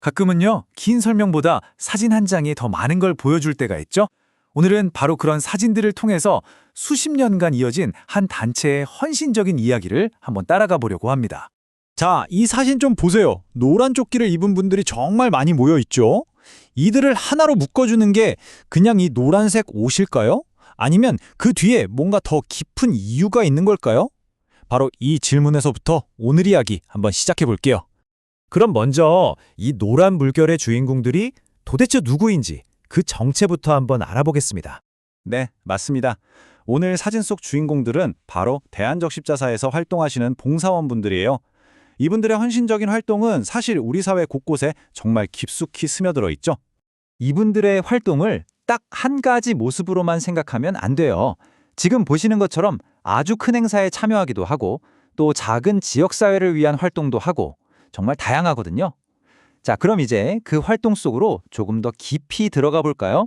가끔은요, 긴 설명보다 사진 한 장이 더 많은 걸 보여줄 때가 있죠? 오늘은 바로 그런 사진들을 통해서 수십 년간 이어진 한 단체의 헌신적인 이야기를 한번 따라가 보려고 합니다. 자, 이 사진 좀 보세요. 노란 조끼를 입은 분들이 정말 많이 모여 있죠? 이들을 하나로 묶어주는 게 그냥 이 노란색 옷일까요? 아니면 그 뒤에 뭔가 더 깊은 이유가 있는 걸까요? 바로 이 질문에서부터 오늘 이야기 한번 시작해 볼게요. 그럼 먼저 이 노란 물결의 주인공들이 도대체 누구인지 그 정체부터 한번 알아보겠습니다. 네, 맞습니다. 오늘 사진 속 주인공들은 바로 대한적십자사에서 활동하시는 봉사원분들이에요. 이분들의 헌신적인 활동은 사실 우리 사회 곳곳에 정말 깊숙이 스며들어 있죠. 이분들의 활동을 딱 한 가지 모습으로만 생각하면 안 돼요. 지금 보시는 것처럼 아주 큰 행사에 참여하기도 하고 또 작은 지역사회를 위한 활동도 하고 정말 다양하거든요. 자, 그럼 이제 그 활동 속으로 조금 더 깊이 들어가 볼까요?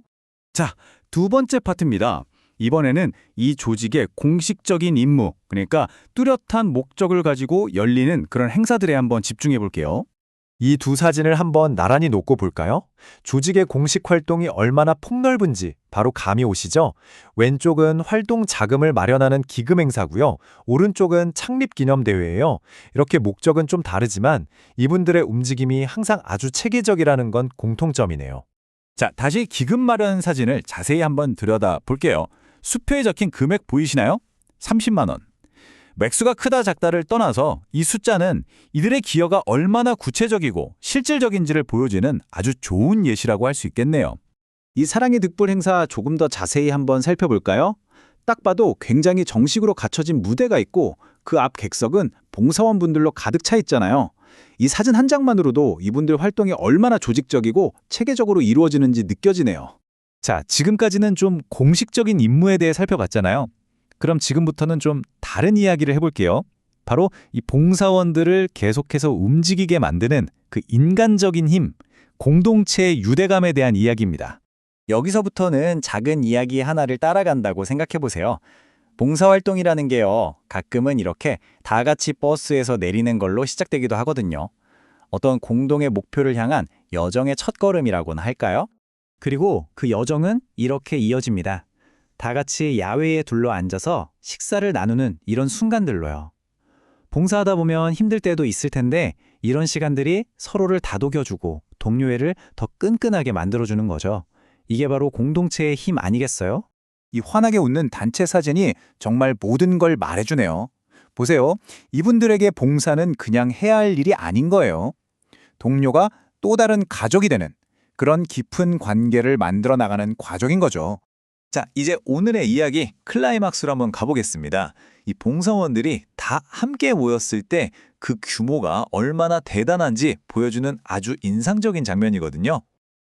자, 두 번째 파트입니다. 이번에는 이 조직의 공식적인 임무, 그러니까 뚜렷한 목적을 가지고 열리는 그런 행사들에 한번 집중해 볼게요. 이 두 사진을 한번 나란히 놓고 볼까요? 조직의 공식 활동이 얼마나 폭넓은지 바로 감이 오시죠? 왼쪽은 활동 자금을 마련하는 기금 행사고요. 오른쪽은 창립 기념 대회예요. 이렇게 목적은 좀 다르지만 이분들의 움직임이 항상 아주 체계적이라는 건 공통점이네요. 자, 다시 기금 마련 사진을 자세히 한번 들여다 볼게요. 수표에 적힌 금액 보이시나요? 30만 원. 맥수가 크다 작다를 떠나서 이 숫자는 이들의 기여가 얼마나 구체적이고 실질적인지를 보여주는 아주 좋은 예시라고 할 수 있겠네요. 이 사랑의 득불 행사 조금 더 자세히 한번 살펴볼까요? 딱 봐도 굉장히 정식으로 갖춰진 무대가 있고 그 앞 객석은 봉사원분들로 가득 차 있잖아요. 이 사진 한 장만으로도 이분들 활동이 얼마나 조직적이고 체계적으로 이루어지는지 느껴지네요. 자, 지금까지는 좀 공식적인 임무에 대해 살펴봤잖아요. 그럼 지금부터는 좀 다른 이야기를 해볼게요. 바로 이 봉사원들을 계속해서 움직이게 만드는 그 인간적인 힘, 공동체의 유대감에 대한 이야기입니다. 여기서부터는 작은 이야기 하나를 따라간다고 생각해보세요. 봉사활동이라는 게요, 가끔은 이렇게 다 같이 버스에서 내리는 걸로 시작되기도 하거든요. 어떤 공동의 목표를 향한 여정의 첫걸음이라고나 할까요? 그리고 그 여정은 이렇게 이어집니다. 다 같이 야외에 둘러 앉아서 식사를 나누는 이런 순간들로요. 봉사하다 보면 힘들 때도 있을 텐데 이런 시간들이 서로를 다독여주고 동료애를 더 끈끈하게 만들어주는 거죠. 이게 바로 공동체의 힘 아니겠어요? 이 환하게 웃는 단체 사진이 정말 모든 걸 말해주네요. 보세요. 이분들에게 봉사는 그냥 해야 할 일이 아닌 거예요. 동료가 또 다른 가족이 되는 그런 깊은 관계를 만들어 나가는 과정인 거죠. 자, 이제 오늘의 이야기 클라이막스로 한번 가보겠습니다. 이 봉사원들이 다 함께 모였을 때 그 규모가 얼마나 대단한지 보여주는 아주 인상적인 장면이거든요.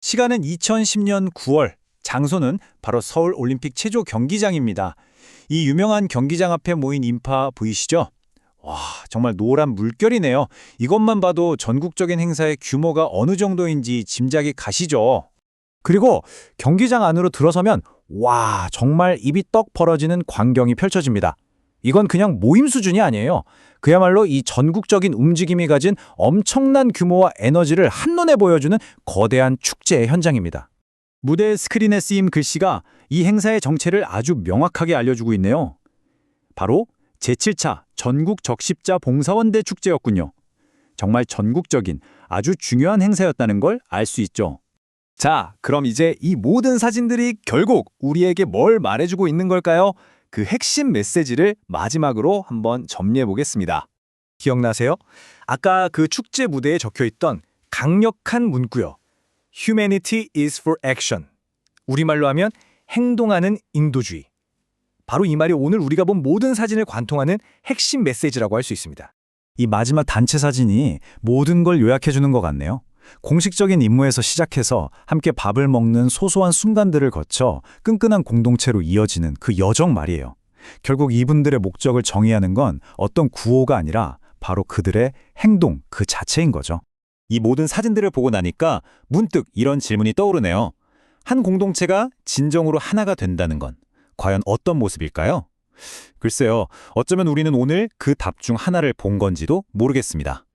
시간은 2010년 9월, 장소는 바로 서울 올림픽 체조 경기장입니다. 이 유명한 경기장 앞에 모인 인파 보이시죠? 와, 정말 노란 물결이네요. 이것만 봐도 전국적인 행사의 규모가 어느 정도인지 짐작이 가시죠? 그리고 경기장 안으로 들어서면 와, 정말 입이 떡 벌어지는 광경이 펼쳐집니다. 이건 그냥 모임 수준이 아니에요. 그야말로 이 전국적인 움직임이 가진 엄청난 규모와 에너지를 한눈에 보여주는 거대한 축제의 현장입니다. 무대 스크린에 쓰임 글씨가 이 행사의 정체를 아주 명확하게 알려주고 있네요. 바로 제7차 전국 적십자 봉사원대 축제였군요. 정말 전국적인 아주 중요한 행사였다는 걸 알 수 있죠. 자, 그럼 이제 이 모든 사진들이 결국 우리에게 뭘 말해주고 있는 걸까요? 그 핵심 메시지를 마지막으로 한번 정리해 보겠습니다. 기억나세요? 아까 그 축제 무대에 적혀 있던 강력한 문구요. Humanity is for action. 우리말로 하면 행동하는 인도주의. 바로 이 말이 오늘 우리가 본 모든 사진을 관통하는 핵심 메시지라고 할 수 있습니다. 이 마지막 단체 사진이 모든 걸 요약해 주는 것 같네요. 공식적인 임무에서 시작해서 함께 밥을 먹는 소소한 순간들을 거쳐 끈끈한 공동체로 이어지는 그 여정 말이에요. 결국 이분들의 목적을 정의하는 건 어떤 구호가 아니라 바로 그들의 행동 그 자체인 거죠. 이 모든 사진들을 보고 나니까 문득 이런 질문이 떠오르네요. 한 공동체가 진정으로 하나가 된다는 건 과연 어떤 모습일까요? 글쎄요, 어쩌면 우리는 오늘 그 답 중 하나를 본 건지도 모르겠습니다.